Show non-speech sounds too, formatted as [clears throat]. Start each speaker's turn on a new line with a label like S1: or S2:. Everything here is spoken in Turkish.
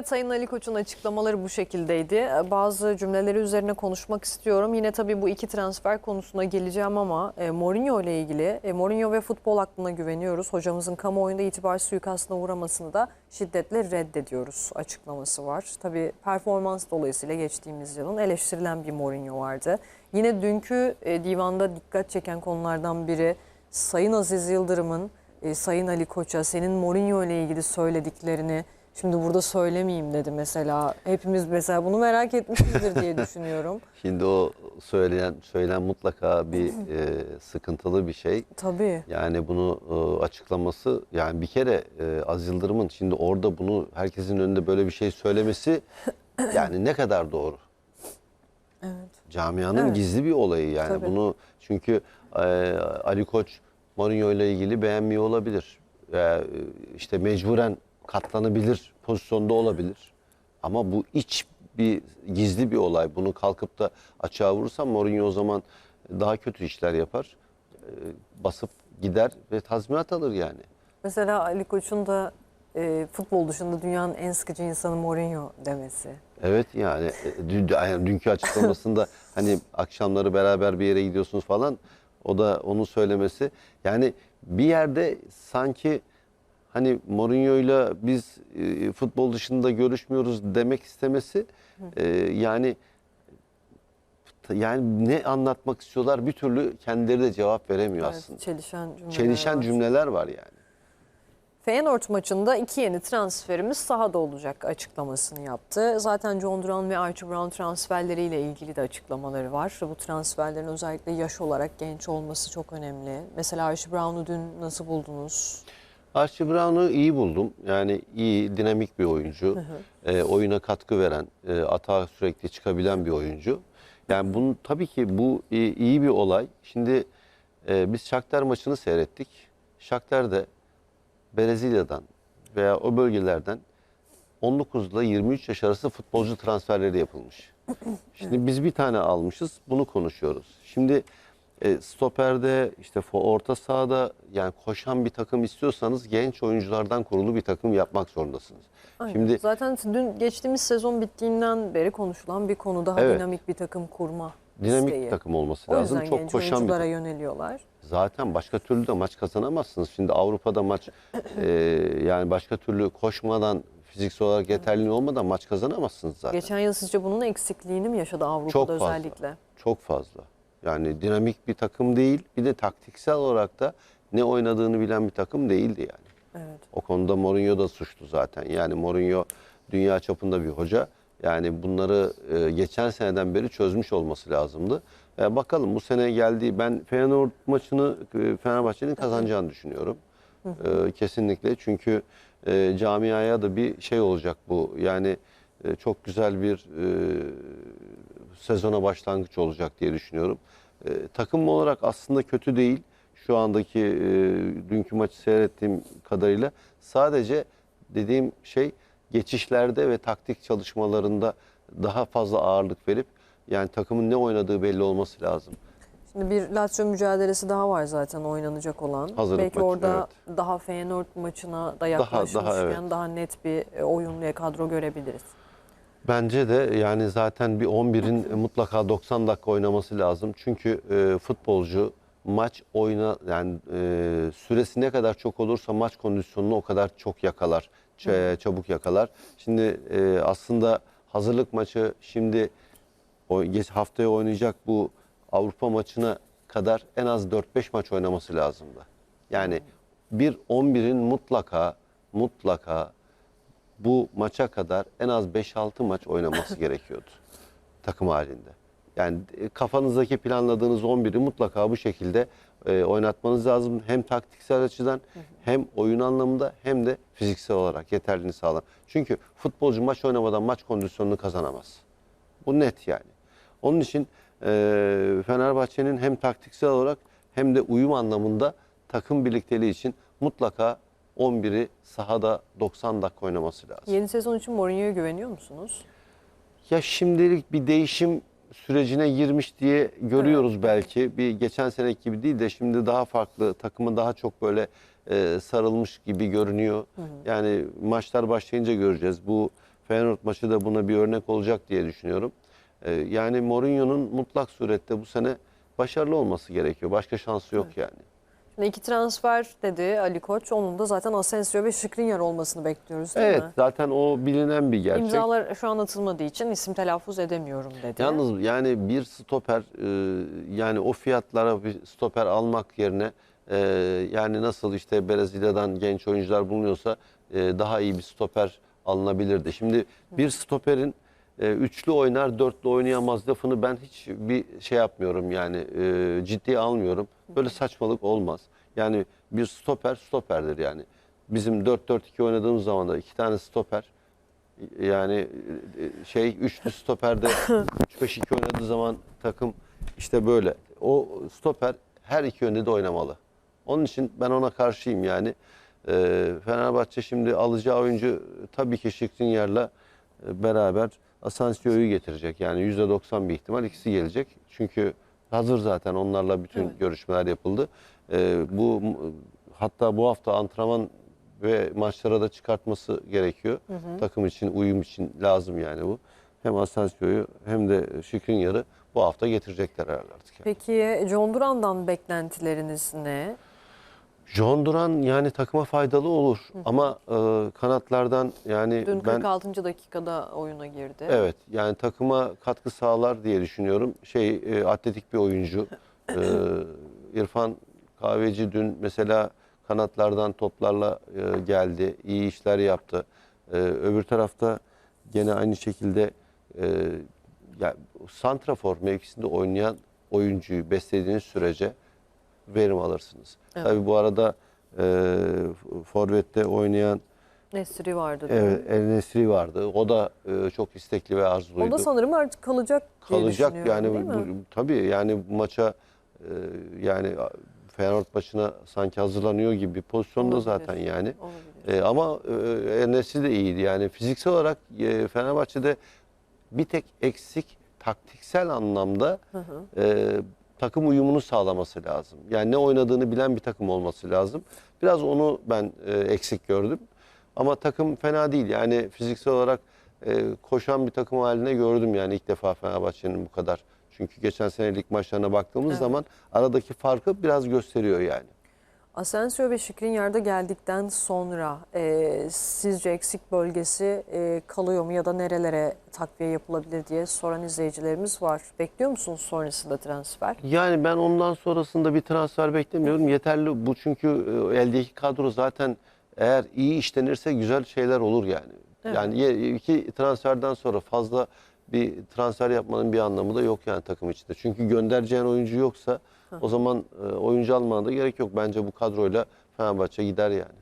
S1: Evet Sayın Ali Koç'un açıklamaları bu şekildeydi. Bazı cümleleri üzerine konuşmak istiyorum. Yine tabii bu iki transfer konusuna geleceğim ama e, Mourinho ile ilgili e, Mourinho ve futbol aklına güveniyoruz. Hocamızın kamuoyunda itibar suikastına uğramasını da şiddetle reddediyoruz açıklaması var. Tabii performans dolayısıyla geçtiğimiz yılın eleştirilen bir Mourinho vardı. Yine dünkü e, divanda dikkat çeken konulardan biri Sayın Aziz Yıldırım'ın e, Sayın Ali Koç'a senin Mourinho ile ilgili söylediklerini şimdi burada söylemeyeyim dedi mesela. Hepimiz mesela bunu merak etmişizdir diye [laughs] düşünüyorum.
S2: Şimdi o söyleyen söylen mutlaka bir e, sıkıntılı bir şey.
S1: Tabii.
S2: Yani bunu e, açıklaması yani bir kere e, Aziz Yıldırım'ın şimdi orada bunu herkesin önünde böyle bir şey söylemesi [coughs] yani ne kadar doğru.
S1: Evet.
S2: Camianın
S1: Evet.
S2: gizli bir olayı yani
S1: Tabii.
S2: bunu çünkü e, Ali Koç Mourinho ile ilgili beğenmiyor olabilir. E, işte mecburen katlanabilir pozisyonda olabilir. Ama bu iç bir gizli bir olay. Bunu kalkıp da açığa vurursam Mourinho o zaman daha kötü işler yapar. E, basıp gider ve tazminat alır yani.
S1: Mesela Ali Koç'un da e, futbol dışında dünyanın en sıkıcı insanı Mourinho demesi.
S2: Evet yani e, dün, yani dünkü açıklamasında [laughs] hani akşamları beraber bir yere gidiyorsunuz falan o da onun söylemesi yani bir yerde sanki hani Mourinho'yla biz e, futbol dışında görüşmüyoruz demek istemesi e, yani yani ne anlatmak istiyorlar bir türlü kendileri de cevap veremiyor
S1: Evet,
S2: aslında.
S1: çelişen cümleler
S2: Çelişen
S1: var.
S2: cümleler var yani.
S1: Feyenoord maçında iki yeni transferimiz sahada olacak açıklamasını yaptı. Zaten John Duran ve Archie Brown transferleriyle ilgili de açıklamaları var. Bu transferlerin özellikle yaş olarak genç olması çok önemli. Mesela Archie Brown'u dün nasıl buldunuz?
S2: Archie Brown'u iyi buldum. Yani iyi, dinamik bir oyuncu. E, oyuna katkı veren, e, atağa sürekli çıkabilen bir oyuncu. Yani bunun tabii ki bu iyi, iyi bir olay. Şimdi e, biz Shakhtar maçını seyrettik. Shakhtar'da Brezilya'dan veya o bölgelerden 19 ile 23 yaş arası futbolcu transferleri yapılmış. [clears throat] Şimdi biz bir tane almışız, bunu konuşuyoruz. Şimdi e, stoperde, işte orta sahada yani koşan bir takım istiyorsanız genç oyunculardan kurulu bir takım yapmak zorundasınız.
S1: Aynen.
S2: Şimdi
S1: Zaten dün geçtiğimiz sezon bittiğinden beri konuşulan bir konu daha
S2: Evet.
S1: dinamik bir takım kurma
S2: dinamik
S1: isteği.
S2: takım olması
S1: O
S2: lazım.
S1: yüzden
S2: Çok
S1: genç
S2: koşan bir takım.
S1: yöneliyorlar.
S2: Zaten başka türlü de maç kazanamazsınız. Şimdi Avrupa'da maç e, yani başka türlü koşmadan fiziksel olarak yeterli olmadan maç kazanamazsınız zaten.
S1: Geçen yıl sizce bunun eksikliğini mi yaşadı Avrupa'da
S2: Çok fazla.
S1: özellikle?
S2: Çok fazla. Yani dinamik bir takım değil. Bir de taktiksel olarak da ne oynadığını bilen bir takım değildi yani.
S1: Evet.
S2: O konuda Mourinho da suçlu zaten. Yani Mourinho dünya çapında bir hoca. Yani bunları e, geçen seneden beri çözmüş olması lazımdı. E, bakalım bu sene geldiği ben Feyenoord maçını e, Fenerbahçe'nin kazanacağını düşünüyorum. E, kesinlikle çünkü e, camiaya da bir şey olacak bu. Yani e, çok güzel bir e, sezona başlangıç olacak diye düşünüyorum. E, takım olarak aslında kötü değil. Şu andaki e, dünkü maçı seyrettiğim kadarıyla sadece dediğim şey geçişlerde ve taktik çalışmalarında daha fazla ağırlık verip yani takımın ne oynadığı belli olması lazım.
S1: Şimdi bir Lazio mücadelesi daha var zaten oynanacak olan.
S2: Hazırlık
S1: Belki
S2: maçı,
S1: orada daha Feyenoord maçına da yaklaşmışken daha,
S2: evet.
S1: net bir e, oyun ve kadro görebiliriz.
S2: Bence de yani zaten bir 11'in mutlaka 90 dakika oynaması lazım. Çünkü e, futbolcu maç oyna yani e, süresi ne kadar çok olursa maç kondisyonunu o kadar çok yakalar, ç- çabuk yakalar. Şimdi e, aslında hazırlık maçı şimdi o geç haftaya oynayacak bu Avrupa maçına kadar en az 4-5 maç oynaması lazımdı. Yani bir 11'in mutlaka mutlaka bu maça kadar en az 5-6 maç oynaması [laughs] gerekiyordu takım halinde. Yani e, kafanızdaki planladığınız 11'i mutlaka bu şekilde e, oynatmanız lazım. Hem taktiksel açıdan hem oyun anlamında hem de fiziksel olarak yeterliliğini sağlar. Çünkü futbolcu maç oynamadan maç kondisyonunu kazanamaz. Bu net yani. Onun için e, Fenerbahçe'nin hem taktiksel olarak hem de uyum anlamında takım birlikteliği için mutlaka 11'i sahada 90 dakika oynaması lazım.
S1: Yeni sezon için Mourinho'ya güveniyor musunuz?
S2: Ya şimdilik bir değişim sürecine girmiş diye görüyoruz belki. Bir geçen seneki gibi değil de şimdi daha farklı, takımı daha çok böyle e, sarılmış gibi görünüyor. Yani maçlar başlayınca göreceğiz. Bu Feyenoord maçı da buna bir örnek olacak diye düşünüyorum. E, yani Mourinho'nun mutlak surette bu sene başarılı olması gerekiyor. Başka şansı yok yani.
S1: Şimdi iki transfer dedi Ali Koç. Onun da zaten Asensio ve Skriniar olmasını bekliyoruz değil
S2: Evet
S1: mi?
S2: zaten o bilinen bir gerçek.
S1: İmzalar şu an atılmadığı için isim telaffuz edemiyorum dedi.
S2: Yalnız yani bir stoper e, yani o fiyatlara bir stoper almak yerine e, yani nasıl işte Brezilya'dan genç oyuncular bulunuyorsa e, daha iyi bir stoper alınabilirdi. Şimdi bir stoperin e, üçlü oynar dörtlü oynayamaz lafını ben hiç bir şey yapmıyorum yani e, ciddiye almıyorum. Böyle saçmalık olmaz. Yani bir stoper stoperdir yani. Bizim 4-4-2 oynadığımız zaman da iki tane stoper yani e, şey üçlü stoperde 3-5-2 [laughs] oynadığı zaman takım işte böyle. O stoper her iki yönde de oynamalı. Onun için ben ona karşıyım yani. Ee, Fenerbahçe şimdi alacağı oyuncu tabii ki Skriniar'la e, beraber Asensio'yu getirecek. Yani %90 bir ihtimal ikisi gelecek. Çünkü hazır zaten onlarla bütün
S1: Evet.
S2: görüşmeler yapıldı. Ee, bu hatta bu hafta antrenman ve maçlara da çıkartması gerekiyor. Takım için, uyum için lazım yani bu. Hem Asensio'yu hem de Skriniar'ı bu hafta getirecekler herhalde artık. yani.
S1: Peki John Duran'dan beklentileriniz ne?
S2: John Duran yani takıma faydalı olur ama e, kanatlardan yani
S1: Dün
S2: ben
S1: 46. dakikada oyuna girdi.
S2: evet yani takıma katkı sağlar diye düşünüyorum. Şey e, atletik bir oyuncu. [laughs] E, İrfan Kahveci dün mesela kanatlardan toplarla e, geldi. iyi işler yaptı. E, öbür tarafta gene aynı şekilde e, ya, santrafor mevkisinde oynayan oyuncuyu beslediğiniz sürece verim alırsınız.
S1: Evet.
S2: Tabii bu arada e, forvette oynayan
S1: Nesri vardı.
S2: evet, El Nesri vardı. O da e, çok istekli ve arzuluydu.
S1: O da sanırım artık kalacak diye
S2: Kalacak yani
S1: değil
S2: bu,
S1: mi?
S2: tabii yani bu maça e, yani Feyenoord maçına sanki hazırlanıyor gibi bir pozisyonda
S1: Olabilir.
S2: zaten yani.
S1: Olabilir.
S2: E, ama e, Enes'i de iyiydi. Yani fiziksel olarak e, Fenerbahçe'de bir tek eksik taktiksel anlamda e, takım uyumunu sağlaması lazım. Yani ne oynadığını bilen bir takım olması lazım. Biraz onu ben e, eksik gördüm. Ama takım fena değil. Yani fiziksel olarak e, koşan bir takım haline gördüm yani ilk defa Fenerbahçe'nin bu kadar. Çünkü geçen senelik maçlarına baktığımız
S1: Evet.
S2: zaman aradaki farkı biraz gösteriyor yani.
S1: Asensio ve Skriniar'da geldikten sonra e, sizce eksik bölgesi e, kalıyor mu ya da nerelere takviye yapılabilir diye soran izleyicilerimiz var. Bekliyor musunuz sonrasında transfer?
S2: Yani ben ondan sonrasında bir transfer beklemiyorum. Yeterli bu çünkü e, eldeki kadro zaten eğer iyi işlenirse güzel şeyler olur yani.
S1: Evet.
S2: Yani iki transferden sonra fazla bir transfer yapmanın bir anlamı da yok yani takım içinde. Çünkü göndereceğin oyuncu yoksa o zaman e, oyuncu almana da gerek yok. Bence bu kadroyla Fenerbahçe gider yani.